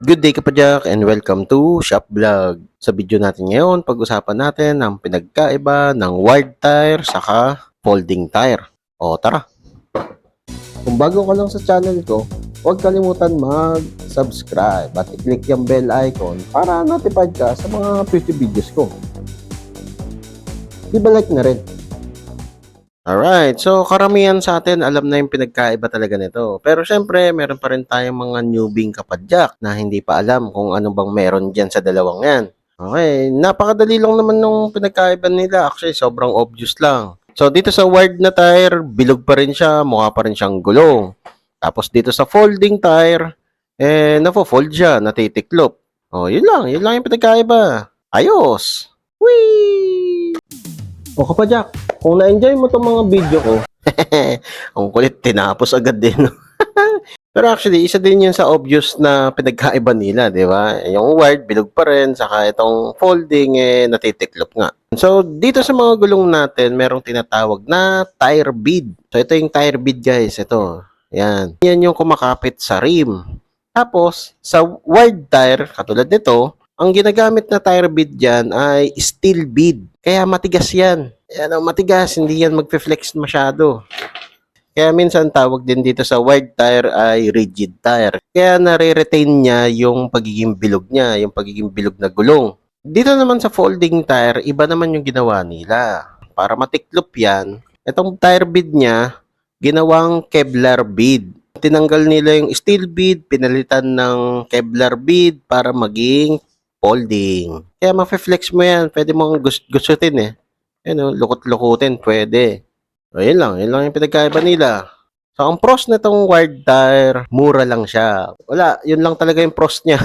Good day kapadyak and welcome to Shop Vlog. Sa video natin ngayon, pag-usapan natin ang pinagkaiba ng wired tire saka folding tire. O tara! Kung bago ka lang sa channel ko, huwag kalimutan mag-subscribe at i-click yung bell icon para notified ka sa mga future videos ko. Di ba like na rin? Alright, so karamihan sa atin alam na yung pinagkaiba talaga nito. Pero syempre, meron pa rin tayong mga newbing kapadyak na hindi pa alam kung ano bang meron dyan sa dalawang yan. Okay, napakadali lang naman nung pinagkaiba nila. Actually, sobrang obvious lang. So dito sa wired na tire, bilog pa rin siya, mukha pa rin siyang gulong. Tapos dito sa folding tire, eh, nafo-fold siya, natitiklop. Oh, yun lang, yun lang yung pinagkaiba. Ayos! Whee! O kapadyak, kung na-enjoy mo tong mga video ko, ang kulit, tinapos agad din. Pero actually, isa din yun sa obvious na pinagkaiba nila, di ba? Yung wired, bilog pa rin, saka itong folding, eh, natitiklop nga. So, dito sa mga gulong natin, merong tinatawag na tire bead. So, ito yung tire bead, guys. Ito. Yan. Yan yung kumakapit sa rim. Tapos, sa wired tire, katulad nito, ang ginagamit na tire bead dyan ay steel bead. Kaya matigas yan. Ang matigas, hindi yan magpe-flex masyado. Kaya minsan tawag din dito sa wired tire ay rigid tire. Kaya nare-retain niya yung pagiging bilog niya, yung pagiging bilog na gulong. Dito naman sa folding tire, iba naman yung ginawa nila. Para matiklop yan, itong tire bead niya, ginawang Kevlar bead. Tinanggal nila yung steel bead, pinalitan ng Kevlar bead para maging folding. Kaya ma-flex mo yan. Pwede mong gus- gustutin eh. Ano, lukot-lukutin, pwede. O, yun lang. Yun lang yung pinagkaiba nila. So, ang pros nitong wired tire, mura lang siya. Wala, yun lang talaga yung pros niya.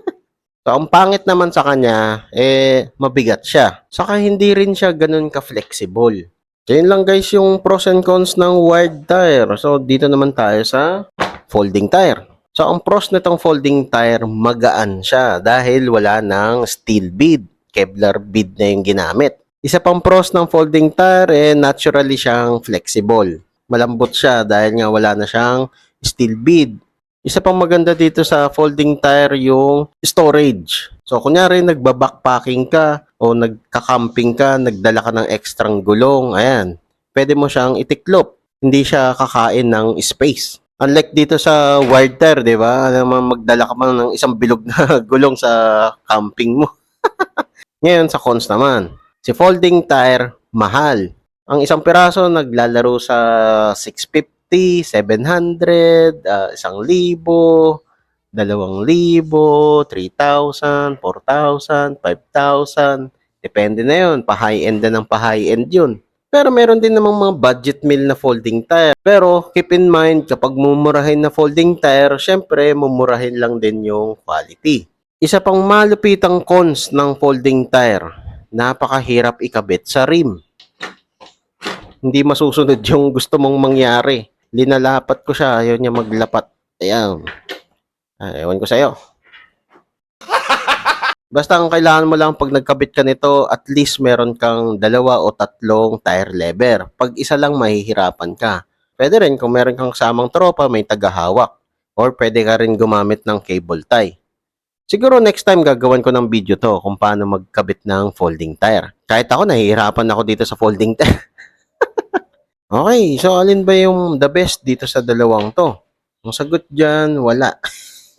so, ang pangit naman sa kanya, eh, mabigat siya. Saka hindi rin siya ganun ka-flexible. So, yun lang guys yung pros and cons ng wired tire. So, dito naman tayo sa folding tire. So, ang pros nitong folding tire, magaan siya dahil wala ng steel bead. Kevlar bead na yung ginamit. Isa pang pros ng folding tire, eh, naturally siyang flexible. Malambot siya dahil nga wala na siyang steel bead. Isa pang maganda dito sa folding tire yung storage. So, kunyari nagbabackpacking ka o nagka-camping ka, nagdala ka ng ekstrang gulong, ayan, pwede mo siyang itiklop. Hindi siya kakain ng space. Unlike dito sa wired tire, di ba? Alam magdala ka man ng isang bilog na gulong sa camping mo. Ngayon, sa cons naman. Si folding tire, mahal. Ang isang piraso naglalaro sa 650, 700, uh, 1,000, 2,000, 3,000, 4,000, 5,000. Depende na yun. Pa-high-end na ng pa-high-end yun. Pero meron din namang mga budget meal na folding tire. Pero keep in mind, kapag mumurahin na folding tire, syempre mumurahin lang din yung quality. Isa pang malupitang cons ng folding tire, napakahirap ikabit sa rim. Hindi masusunod yung gusto mong mangyari. Linalapat ko siya, ayaw niya maglapat. Ayan. Ah, ewan ko sa'yo. Basta ang kailangan mo lang pag nagkabit ka nito, at least meron kang dalawa o tatlong tire lever. Pag isa lang, mahihirapan ka. Pwede rin kung meron kang kasamang tropa, may tagahawak. Or pwede ka rin gumamit ng cable tie. Siguro next time gagawan ko ng video to kung paano magkabit ng folding tire. Kahit ako, nahihirapan ako dito sa folding tire. okay, so alin ba yung the best dito sa dalawang to? Ang sagot dyan, wala.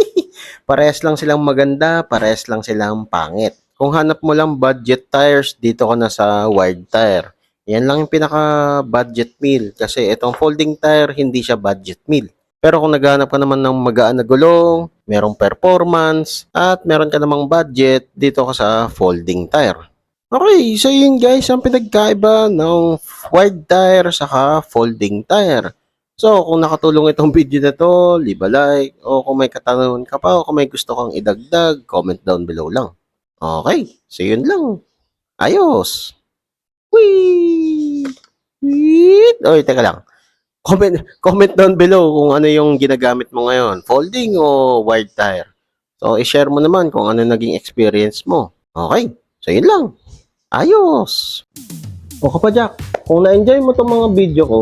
Parehas lang silang maganda, parehas lang silang pangit. Kung hanap mo lang budget tires, dito ka na sa wired tire. Yan lang yung pinaka budget meal kasi itong folding tire hindi siya budget meal. Pero kung naghahanap ka naman ng magaan na gulong, merong performance, at meron ka namang budget, dito ka sa folding tire. Okay, so yun guys, ang pinagkaiba ng wired tire saka folding tire. So, kung nakatulong itong video na to, leave a like, o kung may katanungan ka pa, o kung may gusto kang idagdag, comment down below lang. Okay, so yun lang. Ayos! Whee! Whee! Oy, teka lang. Comment, comment down below kung ano yung ginagamit mo ngayon, folding o wired tire. So, i-share mo naman kung ano naging experience mo. Okay, so yun lang. Ayos! O kapadyak, kung na-enjoy mo itong mga video ko,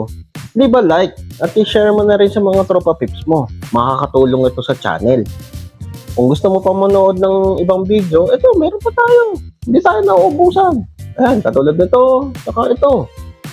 leave a like at i-share mo na rin sa mga tropa pips mo. Makakatulong ito sa channel. Kung gusto mo pa manood ng ibang video, ito, meron pa tayo. Hindi tayo nauubusan. Ayan, katulad nito, saka ito.